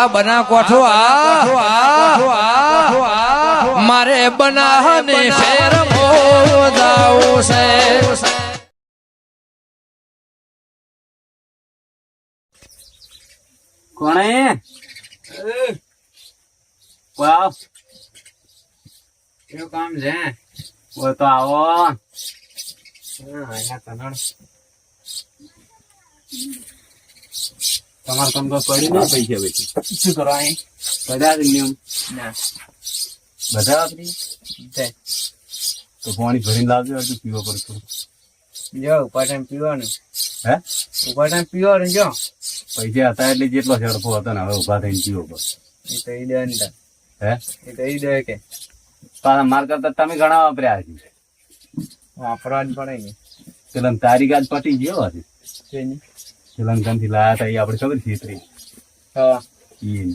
આ બના કોઠો આ મારે બનાહને ફેર મોદાવું છે. કોણે? વાવ કેવું કામ છે? બોલ તો આવો. હા, અહીંયા કનડ. તમારે કામ તો પડી ના પૈસા પછી શું કરો અહીં? બધા નિયમ? ના, બધા વાપરી તો. પાણી ભરીને લાવજો હજુ પીવો પડતું જો ઉપર ટાઈમ પીવાનું. હે? ઉપર ટાઈમ પીવાનું જો. પૈસા હતા એટલે જેટલો ઝડપો હતો ને હવે ઊભા થઈને પીવો પડે એ તો ઈ દે અંદર હે? એ તો ઈ દે કે. પાછા માર કરતા તમે ઘણા વાપર્યા છે વાપરવા જ પડે ને. પેલા તારી ગાજ પટી ગયો હતી શેની? થી લાયા હતા એ આપણે ખબર છે હા. ઈ.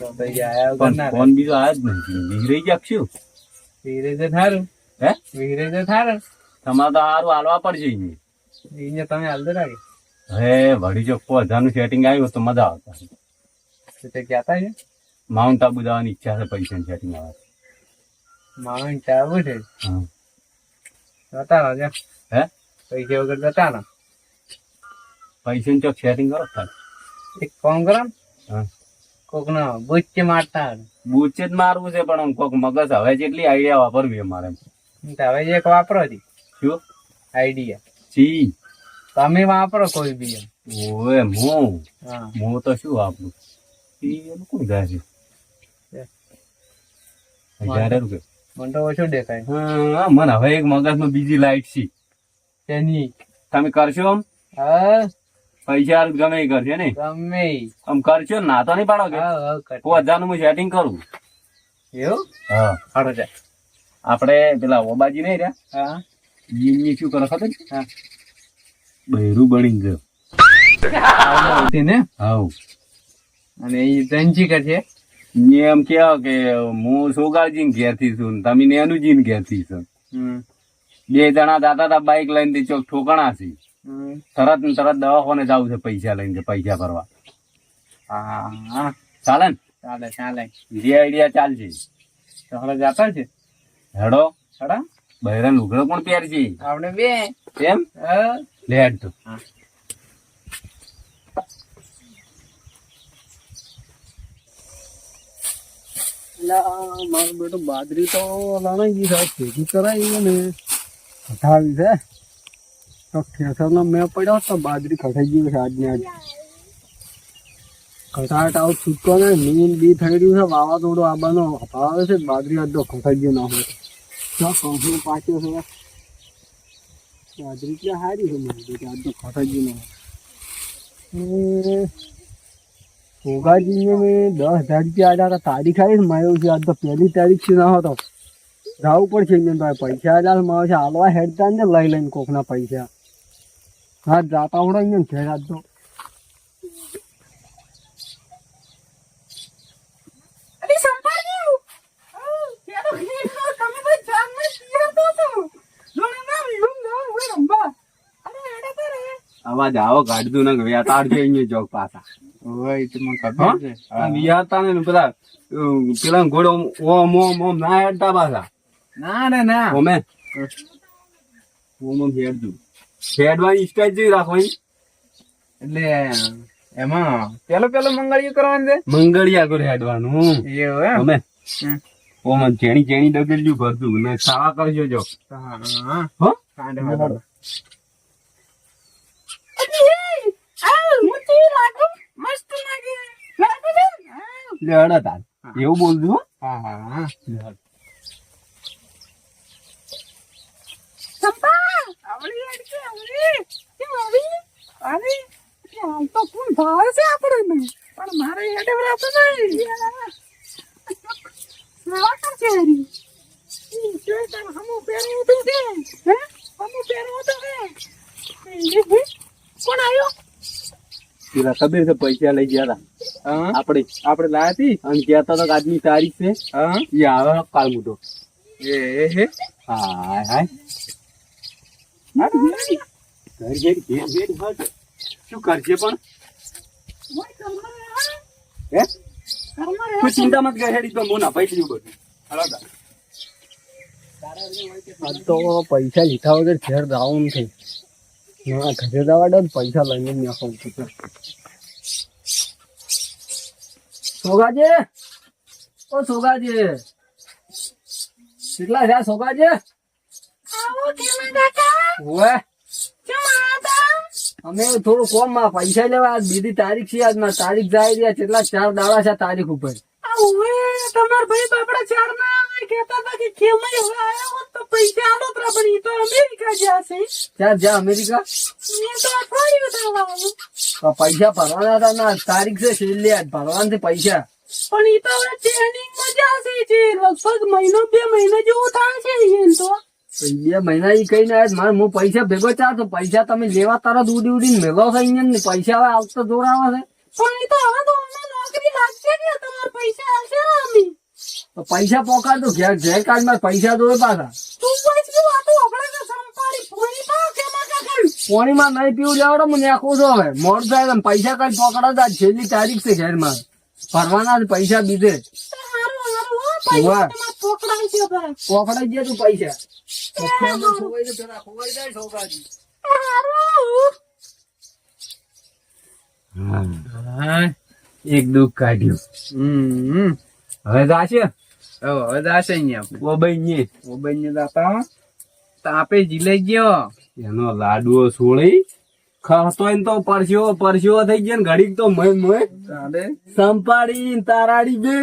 તો પછી આયા વગર પણ ફોન બીજો આયા જ નથી નીકળી ગયા શું? વિહરે તો થારું. હે? વિહરે તો થારું. તમારે તો સારું હાલવા પડશે. એને તમે હાલતો રાખે હે વળી જો કો હજારનું સેટિંગ આવ્યું તો મજા આવતા તે ક્યાં કહેતા છે? માઉન્ટ આબુ જવાની ઈચ્છા છે પૈસા સેટિંગ આવે. માઉન્ટ આબુ છે? હા. જતા હે? પૈસા વગર જતા રહો પૈસાનું ఒక કરો ને, હા. કોક નો બુચ્ચ મારતા હોય. બૂચે જ મારવું છે પણ કોક મગજ હવે જેટલી આઈડિયા વાપરવી અમારે હવે એક વાપરો જી શું? આઈડિયા ચી તમે વાપરો કોઈ બી. ઓએ હું? હા. તો શું વાપરું? ઈ કોણ જાય છે? હજાર રૂપિયા. મને તો ઓછું દેખાય. હા મને હવે એક મગજમાં બીજી લાઈટ છે. તેની તમે કરશો આમ? હા. પૈસા ગમે કરશે ને. ગમે આમ કરશો ને તો નહીં પાડો કે. હજારનું હું સેટિંગ કરું. એવું? હા. જા. આપણે પેલા ઓબાજી નહીં રહ્યા? હા. એમની શું કરો ખબર? હા. બૈરું બની ગયો. આવું ને? હાઉ. અને એ ધનજી કરશે ઈ એમ કેવા કે હું સોગાળજી ઘેરથી છું તમે નેનુજી ને ઘેરથી છો. બે જણા હતા બાઈક લઈને ચોક ઠોકણા છે. તરત ને તરત દવાખાને જવું છે પૈસા લઈને પૈસા ભરવા. હા ચાલે ને? ચાલે ચાલે. જે આઈડિયા ચાલશે. તો જાતા છે? હેડો. હેડા બહેરા લુગડો પણ પહેરશે આપણે બે. એમ? હા. લે હેડ તો. મારો બેટો બાજરી તો લાણાઈ ગઈ સાહેબ ભેગી કરાવી ને. કઠાવી છે તો ખેતરનો મેં પડ્યો તો બાજરી ખટાઈ ગયું છે આજને આજ. ઘટાટ આવું છૂટકો ને, મીન બી થઈ રહ્યું છે વાવાઝોડું આબાનો આવે છે, બાજરી અડધો ખટાઈ ગયો ના હોય. કંપની પાક્યો છે. બાજરી ક્યાં હારી છે આજ તો કઠાઈ ગયું ના હોય. ભોગાજીને મેં દસ હજાર રૂપિયા આલ્યા તારીખ આવી ને છે, આજ તો પહેલી તારીખ છે ના હતો જવું પડશે મેં ભાઈ, પૈસા આલ્યા મારે છે, હાલવા હેડતા ને લઈ લઈને કોકના પૈસા. હા જાતા આવડે ને ઘેર આજ તો અવાજ આવો કાઢતું ને વ્યાતાડ છે અહીંયા જોગ પાછા. ઓય તો મને ખબર છે. આ ને પેલા પેલા ઘોડો ઓમ ઓમ ઓમ ના હેડતા પાછા. ના ના ના. ઓમે ઓમ ઓમ હેડતું. હેડવાની સ્ટાઇલ જેવી રાખવાની એટલે એમાં પેલો પેલો મંગળિયું કરવાનું છે? મંગળિયા કરે હેડવાનું. એવું એમ? ભરતું. ને સાવા કરજો જો. હા. હા? હો. કાંડે વાળો. લે હડા તાર એવું બોલતું હો? હા? હા હા પેલા ખબર છે પૈસા લઈ ગયા હતા હા? આપણે આપણે લાયા હતી અને કહેતા હતા આજની તારીખ છે. હા? એ આવે કાલ મોટો એ હે? હાય હાય. ઘર ઘેર ઘેર ઘેર હટ. શું કરશે પણ? કોઈ ચિંતા મત કરે હેડી તો હું ના ભાઈ બધું. હાલો તાર. આજ તો પૈસા લીધા વગર ઘેર જવાનું થઈ ના ઘરે જવા પૈસા લઈને જ નાખો સોગાજે? ઓ સોગાજે. કેટલા થયા સોગાજી? અમે થોડું કોમમાં પૈસા લેવા બીજી તારીખ છે આજમાં તારીખ જાય રહ્યા કેટલા ચાર દાડા છે તારીખ ઉપર. તમાર ભાઈ બાપડા ચાર ના કહેતા હતા કે કેમ હવે આયા હોત તો પૈસા આલો તરા પણ ઈ તો અમેરિકા જશે ચાર જા અમેરિકા? મેં તો અઠવાડિયું પૈસા ભરવાના હતા ના તારીખ છે છેલ્લી આજ ભરવાના છે પૈસા. પણ ઈ તો ટ્રેનિંગમાં જશે જે લગભગ મહિનો બે મહિના જેવું થાય છે તો. બે મહિના ઈ કઈ ના મારે હું પૈસા ભેગો ચાર તો પૈસા તમે લેવા તરત ઉડી ઉડીને મેલો થઈ અહીંયા ને પૈસા હવે આવતો જોર આવે છે. પણ ઈ તો હવે તો અમને નોકરી લાગશે કે તમારા પૈસા આવશે ને તો પૈસા પોકાડ તો ઘેર ઘેર કાઢ મારે પૈસા દોય પાછા. તું વાતો સંપાડી? કે માકા કર પાણીમાં નહીં પીવું જાવડો મને આખું છો હવે. મોડ થાય પૈસા કઈ પોકડા છેલ્લી તારીખ છે ઘેરમાં ભરવાના પૈસા બીજે. પકડાઈ ગયા તું પૈસા. ખોવાઈ ખોવાઈ જાય છોકરાજી. એક દુઃખ કાઢ્યું. હવે જાશે? હવે જાશે અહીંયા. ઓબઈ ને દાતા. તાપે જીલાઈ ગયો. એનો લાડુઓ સોળી. ખસતો ને તો પરસ્યો પરસ્યો થઈ ગયો ને ઘડીક તો મય મય. સંપાડી તારાડી બે.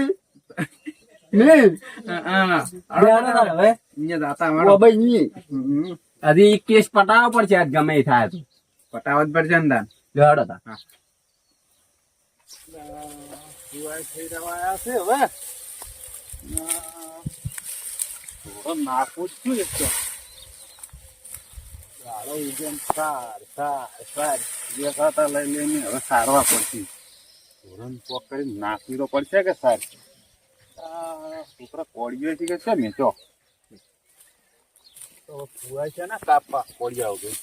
હજી કેસ પટાવવો પડશે આજ ગમે થાય તો પટાવત પડશે ને તાન તાર નાખું છું એક તો સાર સાર સાર ખાતા લઈ લઈને હવે સારવા પડશે ધોરણ પકડી નાખવી તો પડશે કે સાર છોકરા કોળીઓ છે કે છે તો ફુવાય છે ને કાપવા કોળિયા વગર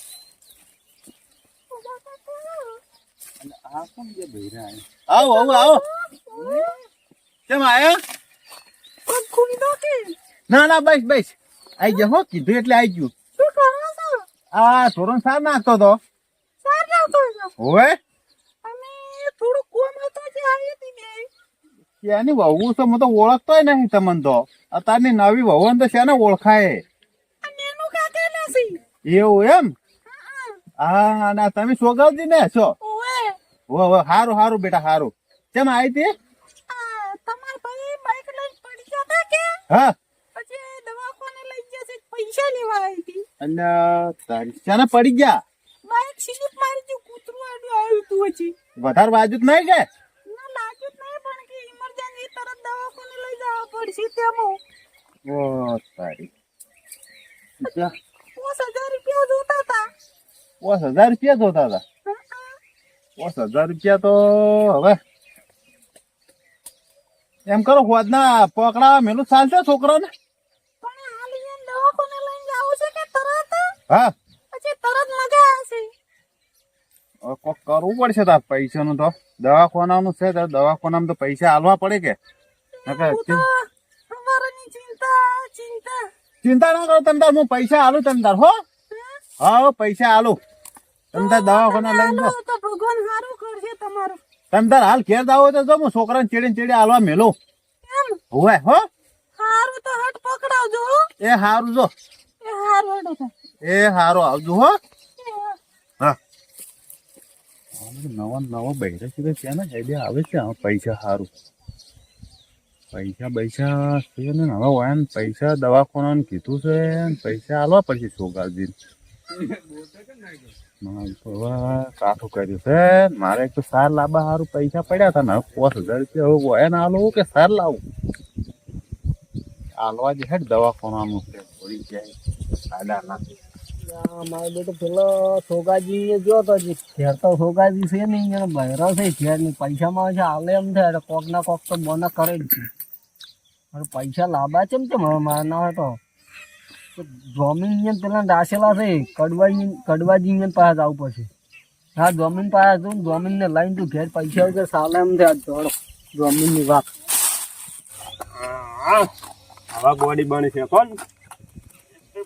અને આ કોણ જે બૈરા આવો આવો આવો. કેમ આયા? ખુલી દો કે ના ના બસ બસ. આઈ ગયા હો કીધું એટલે આઈ ગયું. આ સોરણ સાર નાખતો તો. સાર આવતો હોવે? અમે થોડું કોમ હતો જે આવી હતી બે એની વહુ તો મને તો ઓળખતોય નહીં તમને તો. અત્યારની નવી વહુ તો શેને ઓળખાય? એવું એમ? હા ના તમે સોગાવજી ને છો હો હો હારું હારું બેટા હારું. કેમ આવી હતી પડી ગયા હા. પછી દવાખાને લઈ ગયા છે પૈસા લેવા આવી હતી અને તારી શેને પડી ગયા? બાઈક સ્લીપ મારી જે કૂતરું આવ્યું હતું પછી. વધારે બાજુ જ નહીં કે? ના લાગ્યું જ નહીં પણ કે ઇમરજન્સી તરત દવાખાને લઈ જવા પડશે તેમાં. ઓ તારી. પાંચ હજાર રૂપિયા જોતા હતા. પાંચ હજાર રૂપિયા જોતા હતા? પાંચ હજાર રૂપિયા તો હવે એમ કરો હોદના પકડા મેલું ચાલશે છોકરાને? પણ હાલ અહીંયા દવાખાને લઈને જાવું છે કે તરત? હા. તરત કોક કરવું પડશે તાર પૈસાનું તો. દવાખાનાનું છે તો દવાખાનામાં તો પૈસા હાલવા પડે કે? ચિંતા ના કરો તમે તાર હું પૈસા આલું તમે તાર હો? હા? પૈસા આલું તમે તાર દવાખાના લઈને જો હાલો ભગવાન સારું કરશે તમારું. તમે તાર હાલ ઘેર દાવો તો જો હું છોકરાને ચેડીને ચેડી આલવા મેલો. હોય હો? હારું તો હટ પકડાવજો એ હારું જો. એ હારું એ હારું આવજો હા. નવા નવા બૈરા છે ત્યાં આઈડિયા આવે છે પૈસા સારું પૈસા પૈસા છે ને હવે હોય ને પૈસા દવાખાના કીધું છે પૈસા આલવા પડશે સોગાજી કાઠું કર્યું છે મારે એક તો સાર લાવવા સારું પૈસા પડ્યા હતા ને હવે પાંચ હજાર રૂપિયા હવે હોય ને આલવું કે સાર લાવું? આલવા જે હેઠ દવાખાનાનું. છે થોડી જાય સાડા ના આ મારો બેટો પેલો સોગાજી ને જો તો ઘેર તો સોગાજી છે નહીં એનો બહેરો છે. ઘેર પૈસામાં પૈસા છે હાલે એમ થાય કોક ના કોક તો બોના કરે જ છે. પૈસા લાંબા છે ને મારા ના હોય તો. તો જમીન ને પેલા દાસેલા છે કડવાજી કડવાજી ને પાસે જવું પડશે. હા જમીન પાસે જવું જમીન ને લઈને તું ઘેર પૈસા વગર સાલે એમ થાય જોડો જમીનની વાત. હા આવા બોડી બની છે કોણ?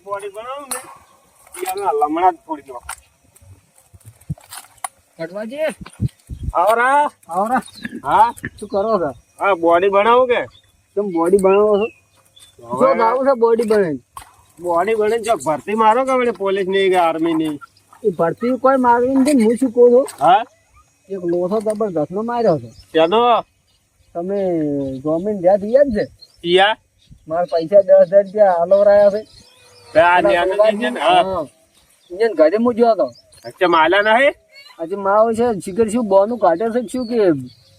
બોડી બનાવું ને. ત્યાંના લમણા જ ફોડી દો. કટવાજી? આવરા? આવરા. હા? શું કરો છો? હા બોડી બનાવું કે? તમે બોડી બનાવો છો? શું આવું છે બોડી બને. બોડી બને છે ભરતી મારો કે વળી પોલીસની કે આર્મી ની? એ ભરતી કોઈ મારવી નથી હું શું કહું છું? હા? એક લોથો જબરદસ્ત નો માર્યો છે. ત્યાંનો તમે ગવર્મેન્ટ જ્યાં થયા જ છે પિયા મારા પૈસા દસ હજાર રૂપિયા હાલો ન્યાનો છે. ઘરે હું. ગયો હતો. અચ્છા માલા નહીં? હજી માવો છે શિખર શું બોનું કાઢે છે શું કે?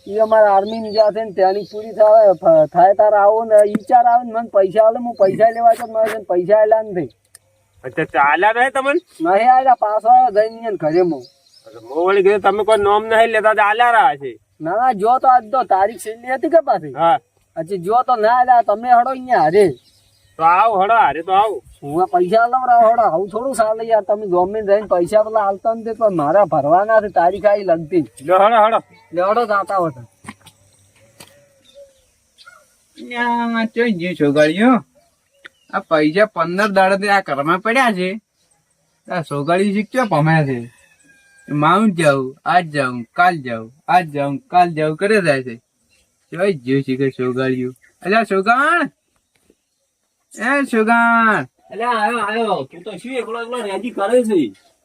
એ અમારા આર્મી ની છે ને ત્યાંની પૂરી થાય થાય તાર આવો ને વિચાર આવે ને મને પૈસા આવે હું પૈસા લેવા તો મારે છે પૈસા આવેલા નથી. અચ્છા ચાલ્યા નહીં તમને? નહીં આલ્યા પાછો આવ્યો જઈને ઘરે મો. મોવળી વળી કીધું તમે કોઈ નોમ નહીં લેતા ચાલ્યા રહ્યા છે. ના ના જો તો આજ તો તારીખ છેલ્લી હતી કે પાછી? હા. હજી જો તો ના આલ્યા તમે હડો અહીંયા હારે. તો આવ હડો હારે તો આવ. હું આ પૈસા લવરાવ હડો આવું થોડું ચાલે યાર તમે ગવર્મેન્ટ રહીને પૈસા પેલા હાલતા નથી પણ મારા ભરવાના છે તારીખ આવી લગતી લો હડો હડો. જાતા હતા ચોઈ ગયું છોગાડીઓ આ પૈસા પંદર દાડે આ ઘરમાં પડ્યા છે. આ છોગાડી શીખજો પમ્યા છે? માઉન્ટ જાઉં આજ જાઉં કાલ જાઉં આજ જાઉં કાલ જાઉં કરે જાય છે. ચોઈ ગયું શીખે છોગાડ્યું અલ્યા છોગાણ એ સુગાન અલ્યા આયો આયો. તું તો શું એકલો એકલો રેજી કરે છે.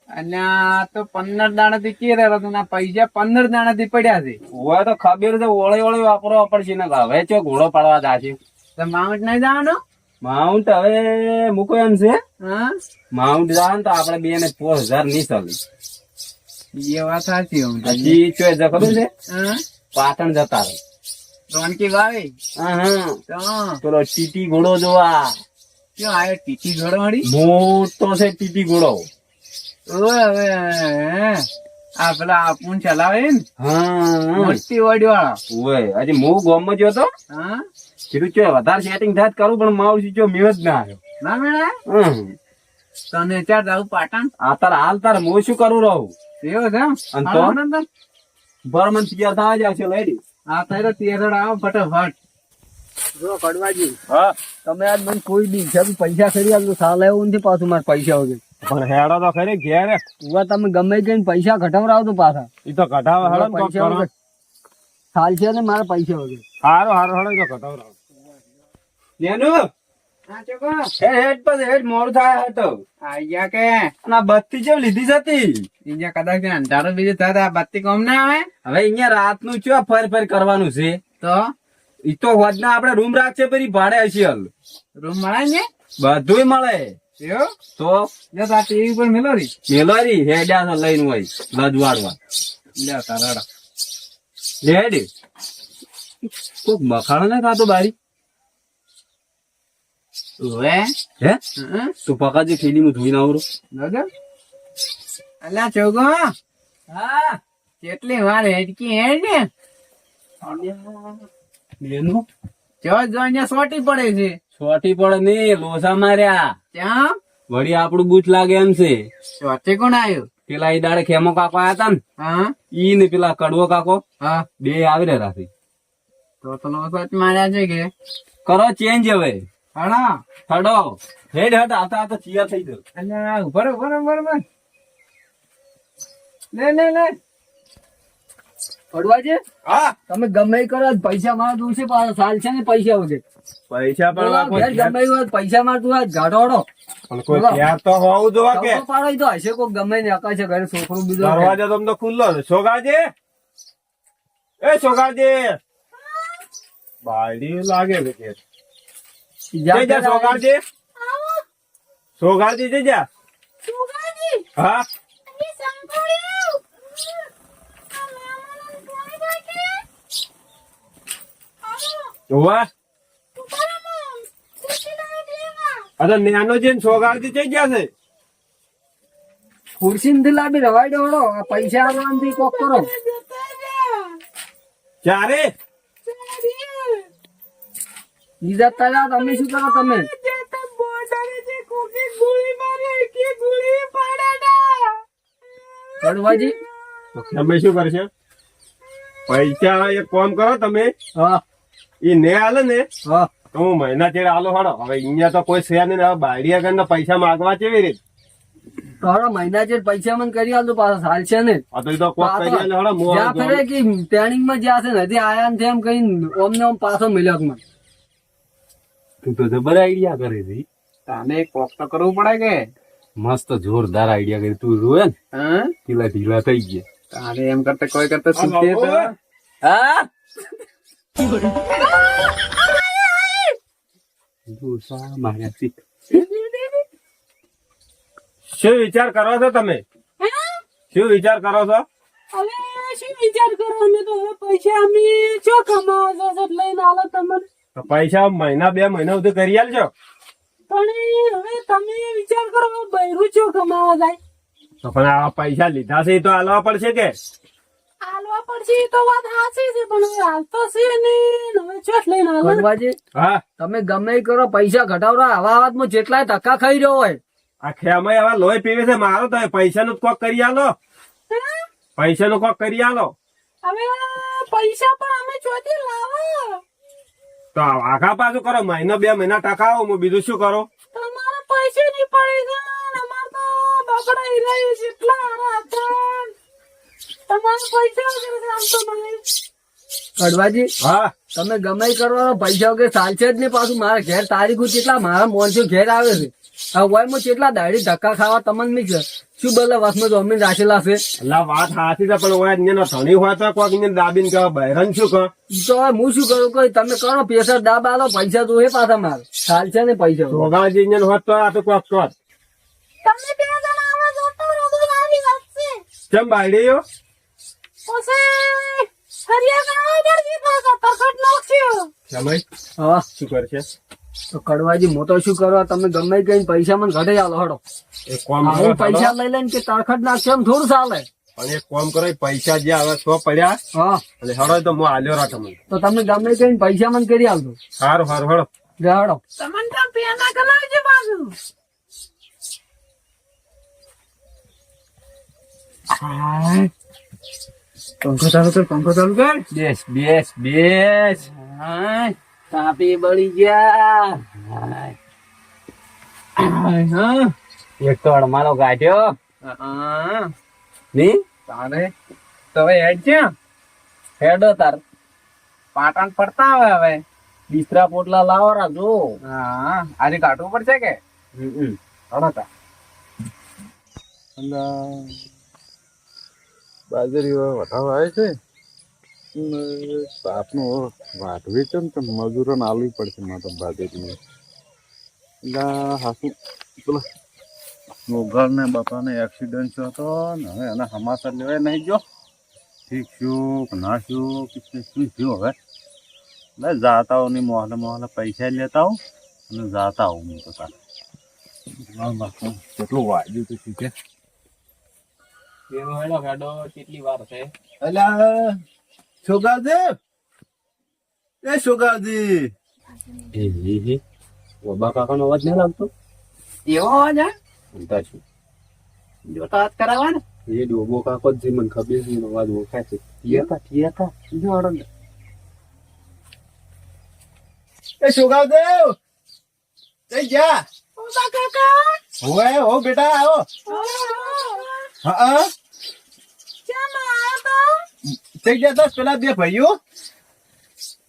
અલ્યા તો પંદર દાણા થી કે રહ્યા તું? ના પૈસા પંદર દાણા થી પડ્યા છે. હોય તો ખબર છે ઓળે ઓળે વાપરવા પડશે ને હવે ચો ઘોડો પાડવા જાશે. તો માઉન્ટ નહીં જવાનો? માઉન્ટ હવે મૂકો એમ છે. હા? માઉન્ટ જવાનું તો આપડે બે ને પોસ હજાર નહીં ચાલે એ વાત સાચી હજી ચો ખબર છે? હા? પાટણ જતા રહે. રોનકી ભાઈ? હા પેલો ટીટી ઘોડો જોવા. ક્યાં આયો ટીટી ઘોડો વાળી? મોટો છે ટીટી ઘોડો. હવે. આ પેલા આપું ચલાવે ને હા મોટી વાડી વાળા ઓય હજી મો ગોમમાં ગયો તો હા? કીધું છે વધારે સેટિંગ થાય કરું પણ મારું ચો મેળ જ ના આવ્યો. ના મેળા તને ચાર જાવ પાટણ? આ તાર હાલ તાર મો શું કરું રહું? એવો છે? અને તો? હાલો ને તો. ભરમન તૈયાર થવા જાય છે લેડી આ તારે તેરડ આવો ફટાફટ. જો કડવાજી હા? તમે આજ મને કોઈ દી છે પૈસા ખરી આલો સાલ એવું નથી પાછું મારે પૈસા વગર. પણ હેડો તો ખરી ઘેર ઉવા તમે ગમે કઈ પૈસા ઘટાવરાવો તો પાછા. એ તો હેડો પૈસા વગર. સાલ છે ને મારા પૈસા વગર. હારો હારો હેડો તો હેડ હેડ હેડ મોડું થાય હતો આઈ કે? અને બત્તી જેમ લીધી હતી અહીંયા કદાચ અંધારો બીજું થાય આ બત્તી કોમ ના આવે? હવે અહીંયા રાતનું ચો ફર ફર કરવાનું છે. તો? ઈ તો આપણે રૂમ રાખશે પછી ભાડે હશે હાલ. રૂમ મળે ને? બધુંય મળે. તો? જો આ ટીવી પર મેલો રી મેલોરી હેડા લઈને હોય લજવાડવા. લે તારા લેડ કોક મખાણો ને ખાતો બારી? હે હં? તું પકાજી થેલી માં ધોઈને આવરો દાદા અલ્યા ચોગો હા કેટલી વાર હેડકી હે ને એનું જો જો અહીંયા સોટી પડે છે. સોટી પડે ને લોસા માર્યા. ત્યાં વળી આપણું બૂથ લાગે એમ છે. સોટી કોણ આવ્યો પેલા એ દાડે ખેમો કાકો આયા તા ને. હા? ઈ ને પેલા કડવો કાકો. હા. બે આવી રહ્યા તો. તો લોસા માર્યા છે કે? કરો ચેન્જ હવે. હણા હડો. હેડ હટ આતા આતા ચિયા થઈ ગયો. અલ્યા ઉભર ઉભર ઉભર ઉભર લે લે લે. કડવાજી હા. તમે ગમે કરો પૈસા મારા દઉં છે પાછા સાલ છે ને પૈસા વગર. પૈસા પણ ઘેર ગમે હોય પૈસા માર તું ગાઢોડો પણ કોઈ ઘેર તો હોવું જોવા કે. પાડો તો હશે કોઈ ગમે ને અકાશે ઘરે છોકરું બીજું દરવાજો તમને ખુલ્લો છે. સોગાજી. એ સોગાજી. બાળી લાગે કે. જઈ જા સોગાજી સોગાજી જઈ હા. જોવા અરે નેનો જઈને સોગાજી જઈ ગયા છે. ખુરશી નથી લાવી રવાઈ આ પૈસા આવવાથી કોક કરો. ક્યારે? બીજા તારા તમે શું કરો તમે? કડવાજી તમે શું કરશે? પૈસા એક કામ કરો તમે. હા. એ ને હાલે ને હા. તો હું મહિના ચેડે આલો હાડો હવે અહીંયા તો કોઈ છે નહીં હવે બાયડી આગળ પૈસા માગવા કેવી રીતે? તારા મહિના જે પૈસા મને કરી આલ પાછો સાલ છે ને. જ્યાં ફરે કે ટ્રેનિંગમાં જ્યાં છે ને હજી આયા ને તેમ કઈ ઓમ ને ઓમ પાછો મિલક મને તું તો જબર આઈડિયા કરે છે. તાને કોક તો કરવું પડે કે? મસ્ત જોરદાર આઈડિયા કરી તું જોયે ને? હા? ઢીલા ઢીલા થઈ ગયા. તારે એમ કરતા કોઈ કરતા શીખે તો? હા? ડોસા માર્યા છે. શું? વિચાર કરો છો તમે? શું વિચાર કરો છો? હવે શું વિચાર કરો? અમે તો હવે પૈસા અમે શું કમાવા છો લઈને આલો તમને. પૈસા મહિના બે મહિના સુધી કરી આલજો. પણ હવે તમે વિચાર કરો બૈરું છો કમાવા જાય. તો પણ આ પૈસા લીધા છે તો આલવા પડશે કે? આલવા પડશે તો વાત સાચી છે પણ હવે હાલ છે ને હવે ચોટ લઈને આલો ભગવાજી હા. તમે ગમે કરો પૈસા ઘટાડો આવા આવાતમાં જેટલાય ધક્કા ખાઈ રહ્યો હોય. આ અમે હવે લોહી પીવે છે મારો તો પૈસા નું કોક કરી આલો. પૈસા નું કોક કરી આલો. હવે પૈસા પણ અમે ચોથી લાવો. તો આખા પાછું કરો મહિનો બે મહિના ટકાવો હું બીજું શું કરો? તમારે પૈસે નહીં પડે અમાર તો બાપડા હિલાય જેટલા હારા હતા. તમારે પૈસા વગર આમ તો મને કડવાજી હા. તમે ગમે એ કરો પૈસા વગર ચાલશે જ નહીં પાછું. મારા ઘેર તારીખું કેટલા મારા મોનસો ઘેર આવે છે. આ વયમાં કેટલા દાડી ધક્કા ખાવા તમને નહીં છે? શું બધા વસમાં જમીન રાખેલા છે? એટલે વાત સાચી છે પણ ઓય અહીંયા ધણી હોય તો કોઈક અહીંયા દાબીને કહો બહેરન શું કહો? તો હું શું કરું કોઈ? તમે કરો પેસર દાબ આલો પૈસા તો હે પાછા માર. ચાલ છે ને પૈસા. રોગાજી અહીંયા હોત તો આ તો કોક કોક. તમે બે જણા આવા જોતા તો નાની વાત છે. કેમ બાઈડીયો હરિયા પાછા સમય? હા. શું કરશે? તો કડવાજી હું તો શું કરવા? તમે ગમે કઈ પૈસા મને ઘટે આલો હડો. હું પૈસા લઈ લઈને કે તરખટ નાખશે એમ થોડું ચાલે? પણ એક કોમ કરો પૈસા જે આવે સો પડ્યા હા. અને હડો તો હું આલ્યો રા તમને તો તમે ગમે કઈ પૈસા મને કરી આલજો. સારું સારું હળો હડો. તમને તો પેલા કલાવજે બાજુ. પંખો ચાલુ કર પંખો ચાલુ કર. બેસ બેસ બેસ. હાય, તાપી બળી ગયા એક તો અડમાનો કાઢ્યો ની તારે તો હવે હેડ છે હેડો તાર પાટણ પડતા આવે હવે બિસ્તરા પોટલા લાવો રા જો હા આજે કાઢવું પડશે કે હમ. હડો તા બાજરી વધારો આવે છે સાપનો વાઢવી છે ને તો મજૂરોને આલવી પડશે મારે બાજરી એટલે હાસુ પેલા મોગલ ને બાપાને એક્સિડન્ટ થયો હતો ને હવે એના સમાચાર લેવાય નહીં જો ઠીક શું કે ના શું કે શું શું થયું હવે? એટલે જાતા હું ની મોહલે મોહલે પૈસા લેતા આવું અને જાતા આવું હું તો તારે કેટલું વાગ્યું તો શું કે? એનો હેડો હેડો કેટલી વાર છે? અલા છોકરાજી એ છોકરાજી એ ઓબા કાકાનો અવાજ નહીં લાગતો? એવો અવાજ આવે? ઊંધા છું. જોતા હાથ કરાવવા ને એ ડોબો કાકો જ મને ખબર છે અવાજ ઓળખાય છે. ટીયા ટીયા જો ને. એ છોકરાજી કઈ જા. ઓબા કાકા. હોવે હો બેટા આવો. હા હા. કેમ આયા તા? થઈ ગયા દસ પેલા બે ભાઈઓ?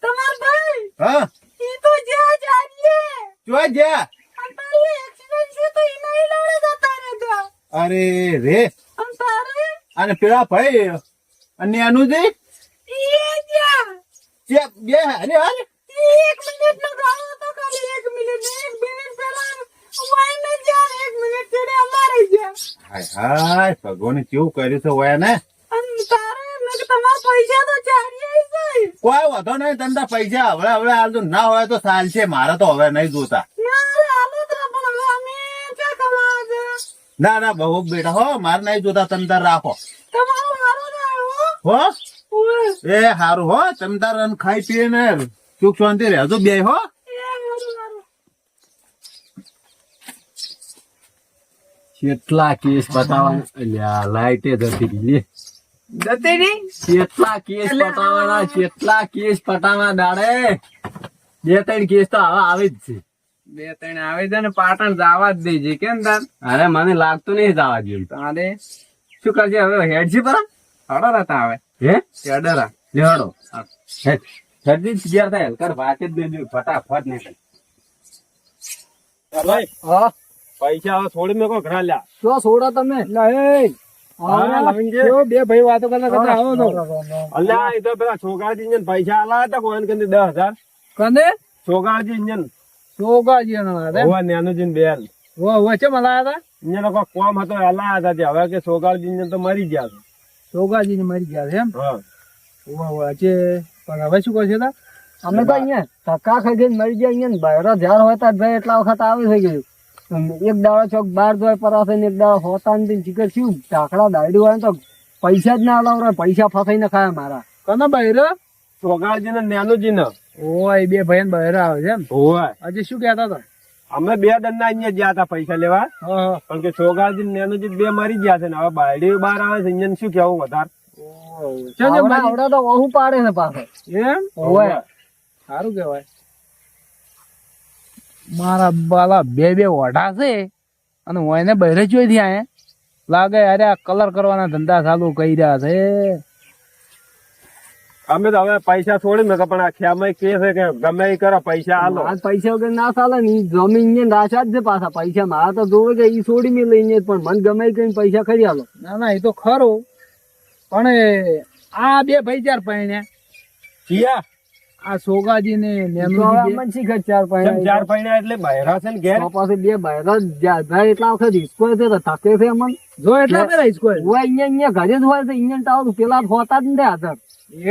તમાર ભાઈ? હા. ઈ તો જ્યાં જાડીએ જોઈ જા અંતારે એક્સિડન્ટ છે તો ઈના ઈ જતા રહેતા. અરે રે. અંતારે અને પેલા ભાઈ અને અનુજી? ઈ જ્યાં જે બે અરે અરે એક મિનિટ નો ગાળો હતો ખાલી એક મિનિટ એક મિનિટ પહેલા વાઈને જ્યાં એક મિનિટ ચડે અમારે જ્યાં હાય હાય ભગવાને કેવું કર્યું છે ઓયા કોઈ વાંધો નહીં તને પૈસા હવે હવે હાલ ના હોય તો છે મારે તો હવે નહીં જોતા. ના ના બહુ બેટા હો મારે નહીં જોતા તમ તાર રાખો. હો. એ હારું હો તમ તાર અને ખાઈ પીએ ને સુખ શાંતિ રહેજો બે હો. કેટલા કેસ બતાવવાના? અલ્યા લાઈટે જતી લે. કેટલા કેસ પટાવાના કેટલા કેસ પટાવા દાડે બે ત્રણ કેસ તો આવા આવે જ છે. બે ત્રણ આવે છે ને પાટણ જવા જ દેજે કેમ તાર? અરે મને લાગતું નહીં જવા જેવું. તારે? શું કરજે હવે હેડ છે પર? હડો રહેતા આવે. હે? હેડરા. તૈયાર થાય હલકર વાત જ દેજો ફટાફટ નહીં ભાઈ. હા. પૈસા હવે થોડી મેં ઘણા લ્યા. શું છોડો તમે? હા, લવિંગજી. બે ભાઈ વાતો કરતા કરતા આવો તો અલ્યા એ તો પેલા છોકરાજી ઇન્જન પૈસા આલા હતા કોઈ દસ હજાર. કંદે છોકરાજી ઇન્જન હોવા હતા? ઇન્જન કોમ હતો આલા હતા તે હવે કે છોકરાજી ઇન્જન તો મરી ગયા છે. ને મરી ગયા છે એમ? હા. પણ હવે શું કરશે તા? અમે તો અહીંયા ધક્કા ખાઈ મરી ગયા અહીંયા બહેરા જ્યાર હોય ત્યાં ભાઈ એટલા વખત આવે થઈ ગયું એક દાડો ચોક બાર જોય પરાશે ને એક દાડો હોતા ને ચીકર શું ઢાકડા દાડ્યું હોય તો પૈસા જ ના લાવ પૈસા ફસાઈને ખાય મારા. ભાઈ બહેરો છોકરાજી ને નેનુજી ને ઓય બે ભાઈ બહેરો આવે છે એમ. હોવા હજી શું કહેતા હતા? અમે બે દંડા અહીંયા ગયા હતા પૈસા લેવા. પણ કે છોકરાજી ને નેનુજી બે મરી ગયા છે ને હવે બાયડી બહાર આવે છે અહીંયા શું કેવું વધારે? આવડા તો વહુ પાડે છે પાછો એમ? ઓય સારું કેવાય મારા બાલા બે બે ઓઢા છે અને હું એને બહેરે જોઈ આયા લાગે અરે આ કલર કરવાના ધંધા ચાલુ કરી રહ્યા છે. અમે તો હવે પૈસા છોડી મેં પણ આ ખ્યામાં કે છે કે ગમે એ કરો પૈસા આલો. આ પૈસા વગર ના ચાલે ને જમીન ને રાશા જ છે પાછા પૈસા. મારા તો જોવે કે એ છોડી મેં લઈને પણ મને ગમે કઈ પૈસા ખરી આલો. ના ના એ તો ખરું. પણ આ બે ભાઈ ચાર પૈણ્યા કિયા આ સોગાજી ને ચાર પૈણા ચાર પૈણા એટલે બહેરા છે ને ઘેર? પાસે બે બહેરા એટલા વખત હિસ્કો છે તો થકે છે અમન. જો એટલા પેલા હિસ્કો હોય અહીંયા અહીંયા ઘરે જ હોય છે અહીંયા ટાવર પેલા હોતા જ ને હાજર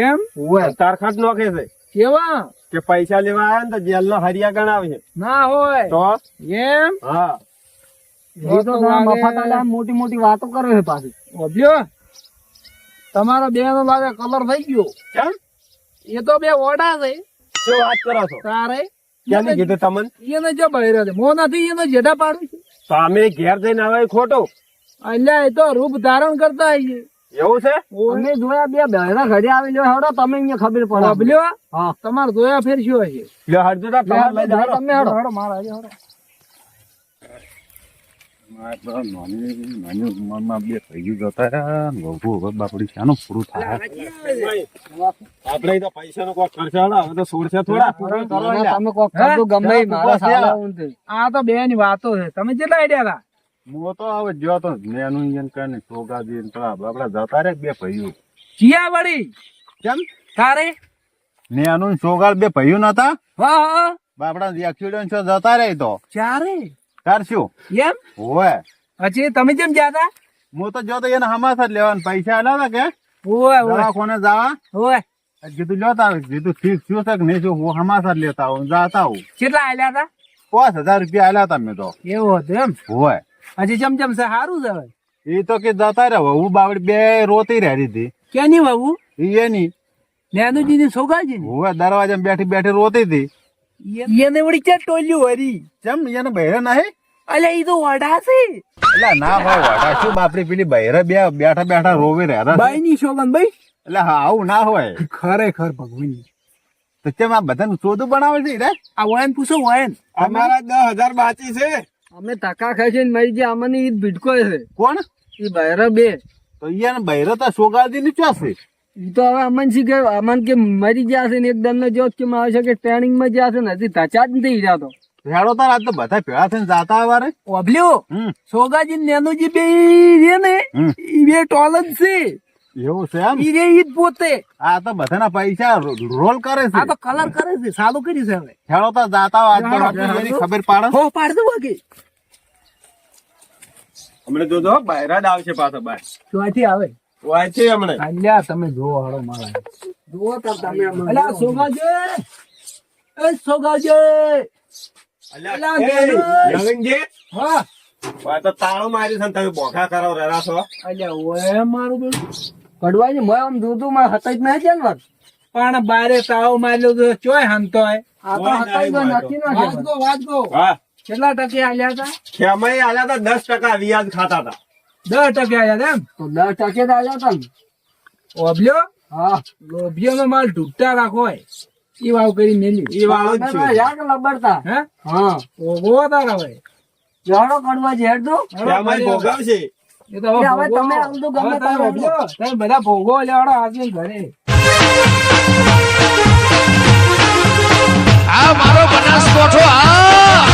એમ? હોય. તારખાટ નોખે છે? કેવા? કે પૈસા લેવા આવ્યા ને તો જેલ નો હરિયા ગણાવે છે. ના હોય. તો? એમ? હા. મોટી મોટી વાતો કરે છે પાછી. તમારો બે નો લાગે કલર થઈ ગયો. એ તો બે ઓડા છે. શું વાત કરો છો? તારે? ક્યાંની કીધું તમને? એને જો બહેરો છે. મો નથી એનો જેઠા પાડું છે. તો અમે ઘેર જઈને આવે એ અલ્યા એ તો રૂપ ધારણ કરતા આવીએ એવું છે? અમે જોયા બે બહેરા ઘરે આવી લ્યો હેડો તમે અહીંયા ખબર પડે. હા. તમારે જોયા ફેર શું હશે લ્યો જાઓ. તમે હેડો હેડો મારા હેડો. તો પૈસા નો હવે તો સોળશે થોડા તમે કોક કરજો ગમે તે. આ તો બે ની વાતો છે. તમે કેટલા આઈડિયા હતા? હું તો હવે જો તો નેનું ઇન્જન કરીને છોકરાજી ને પેલા આપડા જતા રે બે ભાઈઓ. ચિયા વળી કેમ? તારે? નેનું ને છોકરા બે ભાઈઓ નતા? વાહ હા. બાપડા એક્સિડન્ટ છો જતા રે તો. ચારે તાર એમ? હોય પછી તમે જેમ જાતા હું તો જો તો એને હમાસા જ લેવાના પૈસા આલ્યા હતા કે? ઓય ઓય દવાખાને જવા. ઓય કીધું લેતા. કીધું ઠીક શું છે કે નહીં શું હું હમાસા જ લેતા આવું જાતા કેટલા આલ્યા હતા પાંચ હજાર રૂપિયા આલ્યા હતા મેં તો. એવું હતું એમ? હોય હજી ચમ છે સારું છે એ તો કે જતા રે હું બાવડી બે રોતી રહી હતી ક્યાંની બાબુ એની. નેનુજી ની છોકરાજી હોય દરવાજા બેઠી બેઠી રોતી હતી. એને વળી ક્યાં ટોલ્યું હરી ચમ એને બહેરા ના હે અલે ઈ તો વડા છે એટલે ના ભાઈ વાડા શું બાપરી પેલી બહેરા બે બેઠા બેઠા રોવે રહ્યા બાઈ ની શોભન ભાઈ એટલે હા આવું ના હોય ખરેખર ભગવાન તો કેમ આ બધાનું ચોદું બનાવે છે રે આ વયન પૂછો વયન અમારા દસ હજાર બાકી છે અમે ધક્કા ખાઈ છે ને મરી ગયા અમને ઈ ભીડકો છે કોણ ઈ બહેરા બે તો ઈ બહેરા તો સોગાદી ની ચોસે તો હવે અમન શી કે અમન કે મરી ગયા છે ને એકદમ જો કે આવે છે કે ટ્રેનિંગમાં ગયા છે ને હજી ધચા જ નથી રહ્યા તો. હેડો તાર આજ તો બધા ભેળા થઈને જાતા આવારે ઓબલ્યો સોગાજી નેનુજી બે રે ને. ઈ બે ટોલ જ છે. એવું છે એમ? ઈ રે ઈ પોતે. આ તો બધાના પૈસા રોલ કરે છે. આ તો કલર કરે છે સાલું કરી છે હવે. હેડો તાર જાતા આજ તો. એની ખબર પાડે. હો પાડ દો વાગે. હમણાં જોજો હો, જ આવશે પાછો બાર ક્યાંથી આવે. વાય હમણે. અલ્યા તમે જોવો હાડો મારા. જોવો તો તમે અલ્યા સોગાજે! એ સોગાજે! અલા, એ, હા? વાય તો તાળું માર્યું છે તમે બોખા કરો રેરા છો. અલ્યા ઓય મારું બેટું કડવાઈ મોય આમ દૂધું માં હતા જ નહીં છે પણ બારે તાળો માર્યો તો ચોય હંતો આ તો હતા જ ના નથી ના હા. કેટલા ટકે આલ્યા હતા? ખેમાઈ આલ્યા હતા દસ ટકા વ્યાજ ખાતા હતા. દસ ટકે આવ્યા એમ? તો દસ ટકે જ હા. લોભિયો નો માલ ઢૂંઢતા રાખો એ. વાવ કરી મેલી. એ વાવ યાદ લબડતા. હે? હા. ઓગો તારા ભાઈ જાણો કડવા ઝેડ તો અમારી ભોગાવ છે એ તો હવે તમે આમ તો ગમે તારો તમે બધા ભોગો લેવાડો આજે ઘરે. આ મારો બનાસકોઠો આ!